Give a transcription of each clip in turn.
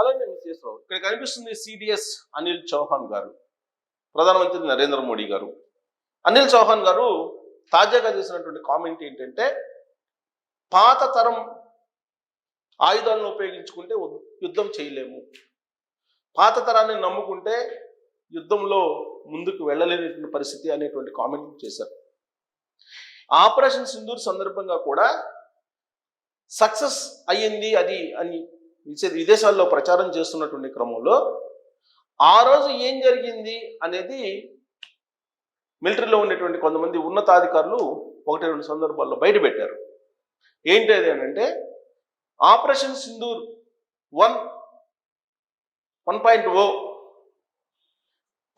అలాగే మిస్ ఇక్కడ కనిపిస్తుంది సిడిఎస్ అనిల్ చౌహాన్ గారు ప్రధానమంత్రి నరేంద్ర మోడీ గారు. అనిల్ చౌహాన్ గారు తాజాగా చేసినటువంటి కామెంట్ ఏంటంటే పాత తరం ఆయుధాలను ఉపయోగించుకుంటే యుద్ధం చేయలేము. పాత తరాన్ని నమ్ముకుంటే యుద్ధంలో ముందుకు వెళ్ళలేనటువంటి పరిస్థితి అనేటువంటి కామెంట్ చేశారు. ఆపరేషన్ సింధూర్ సందర్భంగా కూడా సక్సెస్ అయ్యింది అది అని విదేశాల్లో ప్రచారం చేస్తున్నటువంటి క్రమంలో ఆ రోజు ఏం జరిగింది అనేది మిలిటరీలో ఉండేటువంటి కొంతమంది ఉన్నతాధికారులు ఒకటి రెండు సందర్భాల్లో బయటపెట్టారు ఏంటి అది అని అంటే operation Sindoor one one point O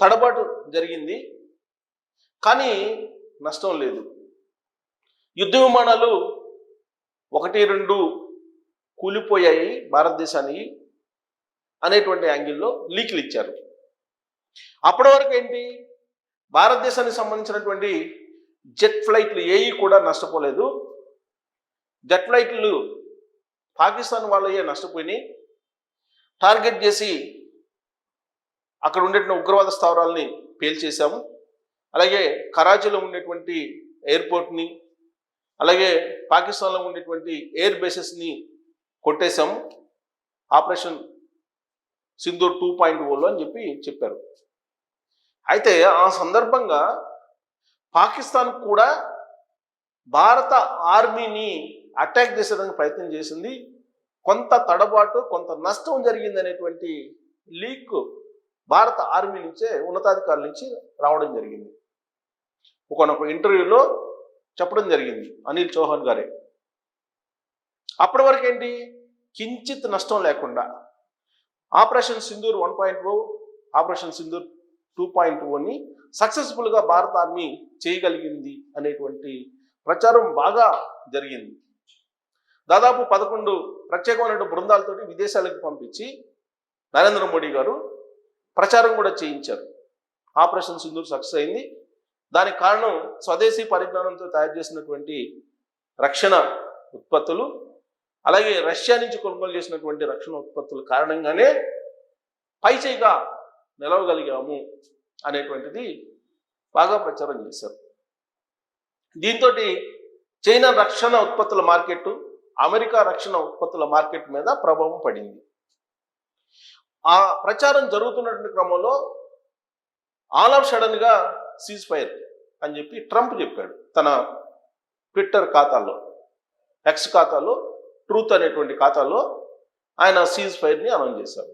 తడబాటు జరిగింది. కానీ నష్టం లేదు. యుద్ధ విమానాలు ఒకటి రెండు కూలిపోయాయి భారతదేశానికి అనేటువంటి యాంగిల్లో లీకులు ఇచ్చారు. అప్పటి వరకు ఏంటి? భారతదేశానికి సంబంధించినటువంటి జెట్ ఫ్లైట్లు ఏవి కూడా నష్టపోలేదు. జెట్ ఫ్లైట్లు పాకిస్తాన్ వాళ్ళయే నష్టపోయినాయి. టార్గెట్ చేసి అక్కడ ఉండేటువంటి ఉగ్రవాద స్థావరాలని పేల్చేశాము. అలాగే కరాచీలో ఉండేటువంటి ఎయిర్పోర్ట్ని అలాగే పాకిస్తాన్లో ఉండేటువంటి ఎయిర్ బేసెస్ని కొట్టేశాము. ఆపరేషన్ సింధూర్ టూ పాయింట్ ఓలో అని చెప్పి చెప్పారు. అయితే ఆ సందర్భంగా పాకిస్తాన్ కూడా భారత ఆర్మీని అటాక్ చేసేదానికి ప్రయత్నం చేసింది. కొంత తడబాటు కొంత నష్టం జరిగింది అనేటువంటి లీక్ భారత ఆర్మీ నుంచే ఉన్నతాధికారుల నుంచి రావడం జరిగింది. ఒకనొక ఇంటర్వ్యూలో చెప్పడం జరిగింది అనిల్ చౌహాన్ గారే. అప్పటి వరకు ఏంటి? కించిత్ నష్టం లేకుండా. Operation Sindoor one point O operation Sindoor two point ఓని సక్సెస్ఫుల్గా భారత ఆర్మీ చేయగలిగింది అనేటువంటి ప్రచారం బాగా జరిగింది. దాదాపు పదకొండు ప్రత్యేకమైన బృందాలతోటి విదేశాలకు పంపించి నరేంద్ర మోడీ గారు ప్రచారం కూడా చేయించారు. ఆపరేషన్ సింధూర్ సక్సెస్ అయింది. దానికి కారణం స్వదేశీ పరిజ్ఞానంతో తయారు చేసినటువంటి రక్షణ ఉత్పత్తులు అలాగే రష్యా నుంచి కొనుగోలు చేసినటువంటి రక్షణ ఉత్పత్తుల కారణంగానే పైచేయిగా నిలవగలిగాము అనేటువంటిది బాగా ప్రచారం చేశారు. దీంతో చైనా రక్షణ ఉత్పత్తుల మార్కెట్ అమెరికా రక్షణ ఉత్పత్తుల మార్కెట్ మీద ప్రభావం పడింది. ఆ ప్రచారం జరుగుతున్నటువంటి క్రమంలో ఆల్ ఆఫ్ సడన్గా సీజ్ ఫైర్ అని చెప్పి ట్రంప్ చెప్పాడు తన ట్విట్టర్ ఖాతాలో ఎక్స్ ఖాతాలో. ట్రూత్ అనేటువంటి ఖాతాలో ఆయన సీజ్ ఫైర్ని అనౌన్స్ చేశారు.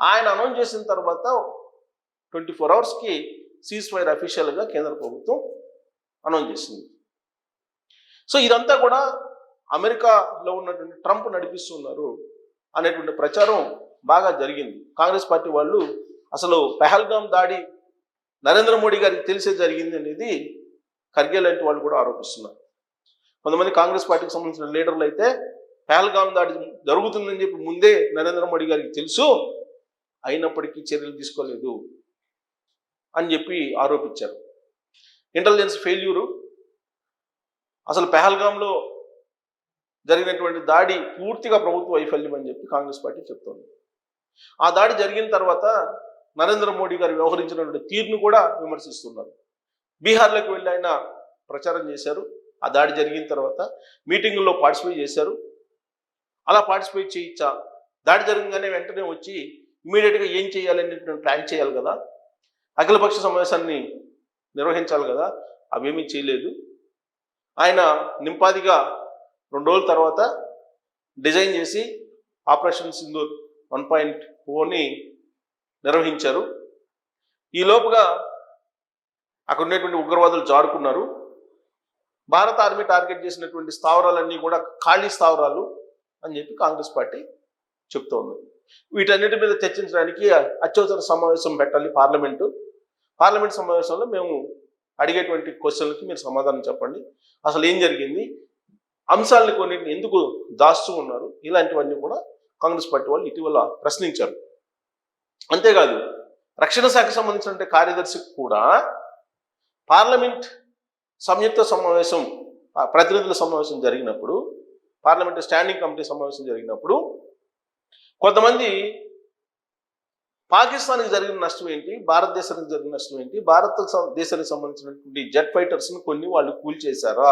ఆయన అనౌన్స్ చేసిన తర్వాత ట్వంటీ ఫోర్ అవర్స్కి సీజ్ ఫైర్ అఫీషియల్గా కేంద్ర ప్రభుత్వం అనౌన్స్ చేసింది. సో ఇదంతా కూడా అమెరికాలో ఉన్నటువంటి ట్రంప్ నడిపిస్తున్నారు అనేటువంటి ప్రచారం బాగా జరిగింది. కాంగ్రెస్ పార్టీ వాళ్ళు అసలు పెహల్గాం దాడి నరేంద్ర మోడీ గారికి తెలిసే జరిగింది అనేది ఖర్గే లాంటి వాళ్ళు కూడా ఆరోపిస్తున్నారు. కొంతమంది కాంగ్రెస్ పార్టీకి సంబంధించిన లీడర్లు అయితే పెహల్గాం దాడి జరుగుతుందని చెప్పి ముందే నరేంద్ర మోడీ గారికి తెలుసు. అయినప్పటికీ చర్యలు తీసుకోలేదు అని చెప్పి ఆరోపించారు. ఇంటెలిజెన్స్ ఫెయిల్యూరు అసలు పెహల్గాంలో జరిగినటువంటి దాడి పూర్తిగా ప్రభుత్వ వైఫల్యం అని చెప్పి కాంగ్రెస్ పార్టీ చెప్తోంది. ఆ దాడి జరిగిన తర్వాత నరేంద్ర మోడీ గారు వ్యవహరించినటువంటి తీరును కూడా విమర్శిస్తున్నారు. బీహార్లోకి వెళ్ళి ఆయన ప్రచారం చేశారు. ఆ దాడి జరిగిన తర్వాత మీటింగుల్లో పార్టిసిపేట్ చేశారు. అలా పార్టిసిపేట్ చేయించా. దాడి జరగగానే వెంటనే వచ్చి ఇమీడియట్గా ఏం చేయాలనేటువంటి ప్లాన్ చేయాలి కదా. అఖిలపక్ష సమావేశాన్ని నిర్వహించాలి కదా. అవేమీ చేయలేదు. ఆయన నింపాదిగా రెండు రోజుల తర్వాత డిజైన్ చేసి ఆపరేషన్ సింధూర్ వన్ పాయింట్ ఓని నిర్వహించారు. ఈ లోపుగా అక్కడ ఉండేటువంటి ఉగ్రవాదులు జారుకున్నారు. భారత ఆర్మీ టార్గెట్ చేసినటువంటి స్థావరాలన్నీ కూడా ఖాళీ స్థావరాలు. అని చెప్పి కాంగ్రెస్ పార్టీ చెప్తోంది. వీటన్నిటి మీద చర్చించడానికి అత్యవసర సమావేశం పెట్టాలి పార్లమెంటు. పార్లమెంట్ సమావేశంలో మేము అడిగేటువంటి క్వశ్చన్లకి మీరు సమాధానం చెప్పండి. అసలు ఏం జరిగింది? అంశాలను కొన్ని ఎందుకు దాస్తూ ఉన్నారు? ఇలాంటివన్నీ కూడా కాంగ్రెస్ పార్టీ వాళ్ళు ఇటీవల ప్రశ్నించారు. అంతేకాదు రక్షణ శాఖకు సంబంధించిన కార్యదర్శికి కూడా పార్లమెంట్ సంయుక్త సమావేశం ప్రతినిధుల సమావేశం జరిగినప్పుడు పార్లమెంట్ స్టాండింగ్ కమిటీ సమావేశం జరిగినప్పుడు కొంతమంది పాకిస్తాన్కి జరిగిన నష్టం ఏంటి? భారతదేశానికి జరిగిన నష్టం ఏంటి? భారత దేశానికి సంబంధించినటువంటి జెట్ ఫైటర్స్ని కొన్ని వాళ్ళు కూల్చేశారా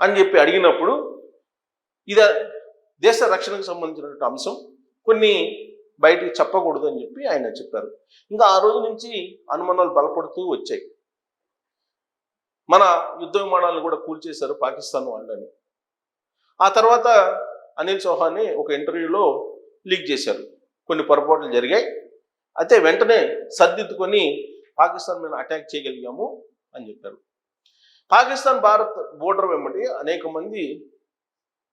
అని చెప్పి అడిగినప్పుడు ఇది దేశ రక్షణకు సంబంధించినటువంటి అంశం కొన్ని బయటికి చెప్పకూడదు అని చెప్పి ఆయన చెప్పారు. ఇంకా ఆ రోజు నుంచి అనుమానాలు బలపడుతూ వచ్చాయి. మన యుద్ధ విమానాలను కూడా కూల్చేశారు పాకిస్తాన్ వాళ్ళని. ఆ తర్వాత అనిల్ చౌహాన్ని ఒక ఇంటర్వ్యూలో లీక్ చేశారు. కొన్ని పొరపాట్లు జరిగాయి. అయితే వెంటనే సర్దిద్దుకొని పాకిస్తాన్ మీద అటాక్ చేయగలిగాము అని చెప్పారు. పాకిస్తాన్ భారత్ బోర్డర్ వెంబడి అనేక మంది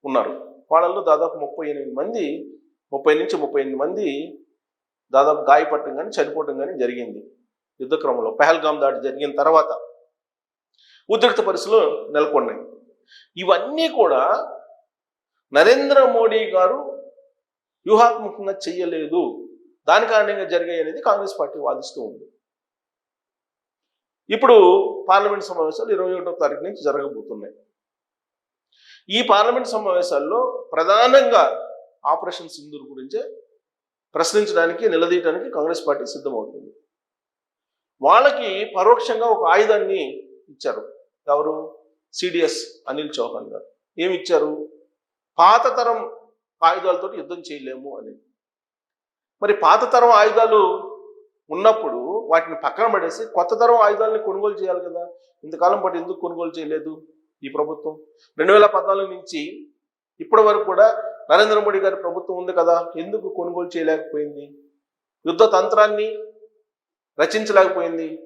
ఉన్నారు. వాళ్ళల్లో దాదాపు ముప్పై ఎనిమిది మంది ముప్పై నుంచి ముప్పై ఎనిమిది మంది దాదాపు గాయపడటం కానీ చనిపోవటం కానీ జరిగింది. యుద్ధ క్రమంలో పెహల్గాం దాడి జరిగిన తర్వాత ఉద్రిక్త పరిస్థితులు నెలకొన్నాయి. ఇవన్నీ కూడా నరేంద్ర మోడీ గారు వ్యూహాత్మకంగా చెయ్యలేదు. దాని కారణంగా జరిగాయి అనేది కాంగ్రెస్ పార్టీ వాదిస్తూ ఉంది. ఇప్పుడు పార్లమెంట్ సమావేశాలు ఇరవై ఒకటో తారీఖు నుంచి జరగబోతున్నాయి. ఈ పార్లమెంట్ సమావేశాల్లో ప్రధానంగా ఆపరేషన్ సింధూర్ గురించే ప్రశ్నించడానికి నిలదీయడానికి కాంగ్రెస్ పార్టీ సిద్ధమవుతుంది. వాళ్ళకి పరోక్షంగా ఒక ఆయుధాన్ని ఇచ్చారు. ఎవరు? సిడిఎస్ అనిల్ చౌహాన్ గారు. ఏమి ఇచ్చారు? పాత తరం ఆయుధాలతో యుద్ధం చేయలేము అని. మరి పాత తరం ఆయుధాలు ఉన్నప్పుడు వాటిని పక్కన పడేసి కొత్త తరం ఆయుధాలని కొనుగోలు చేయాలి కదా. ఇంతకాలం పాటు ఎందుకు కొనుగోలు చేయలేదు ఈ ప్రభుత్వం? రెండు వేల పద్నాలుగు నుంచి ఇప్పటి వరకు కూడా నరేంద్ర మోడీ గారి ప్రభుత్వం ఉంది కదా. ఎందుకు కొనుగోలు చేయలేకపోయింది? యుద్ధ తంత్రాన్ని రచించలేకపోయింది.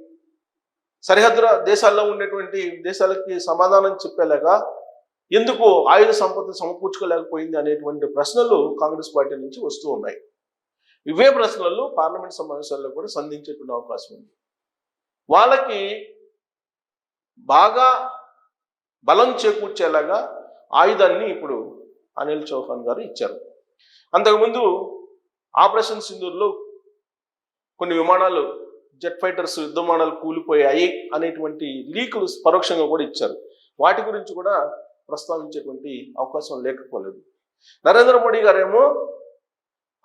సరిహద్దు దేశాల్లో ఉండేటువంటి దేశాలకి సమాధానం చెప్పేలాగా ఎందుకు ఆయుధ సంపద సమకూర్చుకోలేకపోయింది అనేటువంటి ప్రశ్నలు కాంగ్రెస్ పార్టీ నుంచి వస్తూ ఉన్నాయి. ఇవే ప్రశ్నలు పార్లమెంట్ సమావేశాల్లో కూడా సంధించేటువంటి అవకాశం ఉంది. వాళ్ళకి బాగా బలం చేకూర్చేలాగా ఆయుధాన్ని ఇప్పుడు అనిల్ చౌహాన్ గారు ఇచ్చారు. అంతకుముందు ఆపరేషన్ సింధూర్లో కొన్ని విమానాలు జెట్ ఫైటర్స్ యుద్ధ విమానాలు కూలిపోయాయి అనేటువంటి లీకులు పరోక్షంగా కూడా ఇచ్చారు. వాటి గురించి కూడా ప్రస్తావించేటువంటి అవకాశం లేకపోలేదు. నరేంద్ర మోడీ గారేమో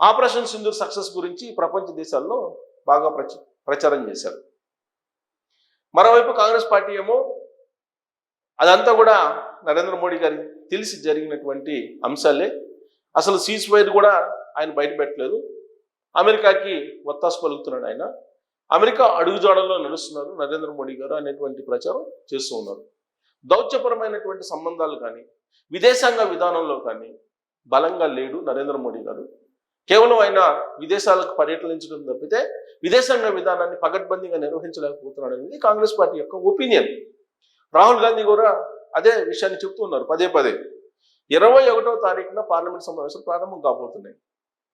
ఆపరేషన్ సింధూర్ సక్సెస్ గురించి ప్రపంచ దేశాల్లో బాగా ప్రచ ప్రచారం చేశారు. మరోవైపు కాంగ్రెస్ పార్టీ ఏమో అదంతా కూడా నరేంద్ర మోడీ గారికి తెలిసి జరిగినటువంటి అంశాలే. అసలు సీజ్ వైర్ కూడా ఆయన బయట పెట్టలేదు. అమెరికాకి ఒత్తాసు పలుకుతున్నాడు ఆయన. అమెరికా అడుగుజాడల్లో నడుస్తున్నారు నరేంద్ర మోడీ గారు అనేటువంటి ప్రచారం చేస్తూ ఉన్నారు. దౌత్యపరమైనటువంటి సంబంధాలు కానీ విదేశాంగ విధానంలో కానీ బలంగా లేడు నరేంద్ర మోడీ గారు. కేవలం ఆయన విదేశాలకు పర్యటించడం తప్పితే విదేశాంగ విధానాన్ని పగడ్బందీగా నిర్వహించలేకపోతున్నాడు అనేది కాంగ్రెస్ పార్టీ యొక్క ఒపీనియన్. రాహుల్ గాంధీ కూడా అదే విషయాన్ని చెప్తూ ఉన్నారు పదే పదే. ఇరవై ఒకటో తారీఖున పార్లమెంట్ సమావేశాలు ప్రారంభం కాబోతున్నాయి.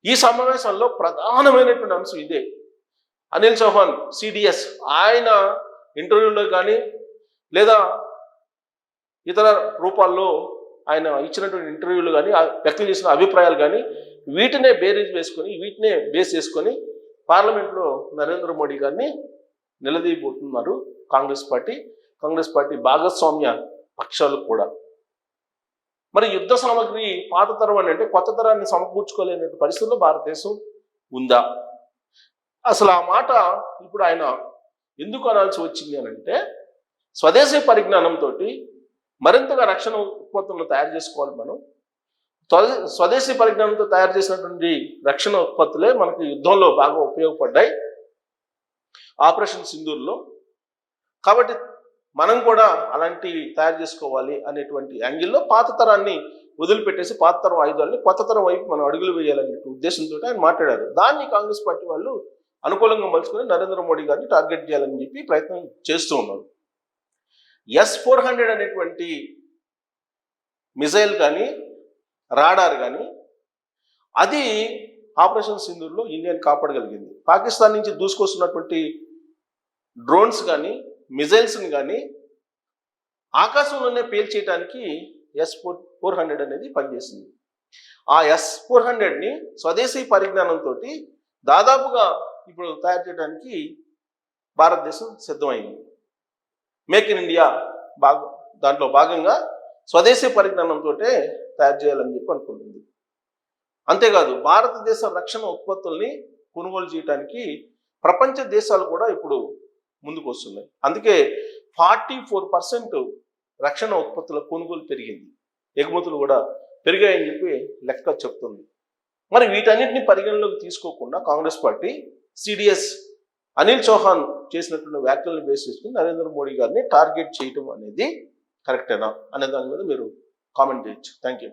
ఈ సమావేశంలో ప్రధానమైనటువంటి అంశం ఇదే. అనిల్ చౌహాన్ సిడిఎస్ ఆయన ఇంటర్వ్యూలో కానీ లేదా ఇతర రూపాల్లో ఆయన ఇచ్చినటువంటి ఇంటర్వ్యూలు కానీ వ్యక్తం చేసిన అభిప్రాయాలు కానీ వీటినే బేరీజ్ వేసుకొని వీటినే బేస్ చేసుకొని పార్లమెంట్లో నరేంద్ర మోడీ గారిని నిలదీయబోతున్నారు కాంగ్రెస్ పార్టీ. కాంగ్రెస్ పార్టీ భాగస్వామ్య పక్షాలు కూడా. మరి యుద్ధ సామగ్రి పాత తరం అని అంటే కొత్త తరాన్ని సమకూర్చుకోలేని పరిస్థితుల్లో భారతదేశం ఉందా? అసలు ఆ మాట ఇప్పుడు ఆయన ఎందుకు అనాల్సి వచ్చింది అని అంటే స్వదేశీ పరిజ్ఞానంతో మరింతగా రక్షణ ఉత్పత్తులను తయారు చేసుకోవాలి మనం. స్వదేశీ పరిజ్ఞానంతో తయారు చేసినటువంటి రక్షణ ఉత్పత్తులే మనకు యుద్ధంలో బాగా ఉపయోగపడ్డాయి. ఆపరేషన్ సింధూర్లో. కాబట్టి మనం కూడా అలాంటివి తయారు చేసుకోవాలి అనేటువంటి యాంగిల్లో పాత తరాన్ని వదిలిపెట్టేసి పాత తరం ఆయుధాలని కొత్త తరం వైపు మనం అడుగులు వేయాలనే ఉద్దేశంతో ఆయన మాట్లాడారు. దాన్ని కాంగ్రెస్ పార్టీ వాళ్ళు అనుకూలంగా మలుచుకొని నరేంద్ర మోడీ గారిని టార్గెట్ చేయాలని చెప్పి ప్రయత్నం చేస్తూ ఉన్నారు. ఎస్ ఫోర్ హండ్రెడ్ అనేటువంటి మిజైల్ కానీ రాడార్ కానీ అది ఆపరేషన్ సింధూర్లో ఇండియాని కాపాడగలిగింది. పాకిస్తాన్ నుంచి దూసుకొస్తున్నటువంటి డ్రోన్స్ కానీ మిజైల్స్ని కానీ ఆకాశంలోనే పేల్చేయటానికి ఎస్ ఫోర్ ఫోర్ హండ్రెడ్ అనేది పనిచేసింది. ఆ ఎస్ ఫోర్ హండ్రెడ్ని స్వదేశీ పరిజ్ఞానంతో దాదాపుగా ఇప్పుడు తయారు చేయడానికి భారతదేశం సిద్ధమైంది. మేక్ ఇన్ ఇండియా భాగ దాంట్లో భాగంగా స్వదేశీ పరిజ్ఞానంతో తయారు చేయాలని చెప్పి అనుకుంటుంది. అంతేకాదు భారతదేశ రక్షణ ఉత్పత్తుల్ని కొనుగోలు చేయడానికి ప్రపంచ దేశాలు కూడా ఇప్పుడు ముందుకు వస్తున్నాయి. అందుకే ఫార్టీ ఫోర్ పర్సెంట్ రక్షణ ఉత్పత్తుల కొనుగోలు పెరిగింది. ఎగుమతులు కూడా పెరిగాయని చెప్పి లెక్క చెప్తుంది. మరి వీటన్నిటిని పరిగణలోకి తీసుకోకుండా కాంగ్రెస్ పార్టీ సిడిఎస్ అనిల్ చౌహాన్ చేసినటువంటి వ్యాఖ్యలను బేస్ చేసుకుని నరేంద్ర మోడీ గారిని టార్గెట్ చేయటం అనేది కరెక్టేనా అనే దాని మీద మీరు కామెంట్ చేయొచ్చు. Thank you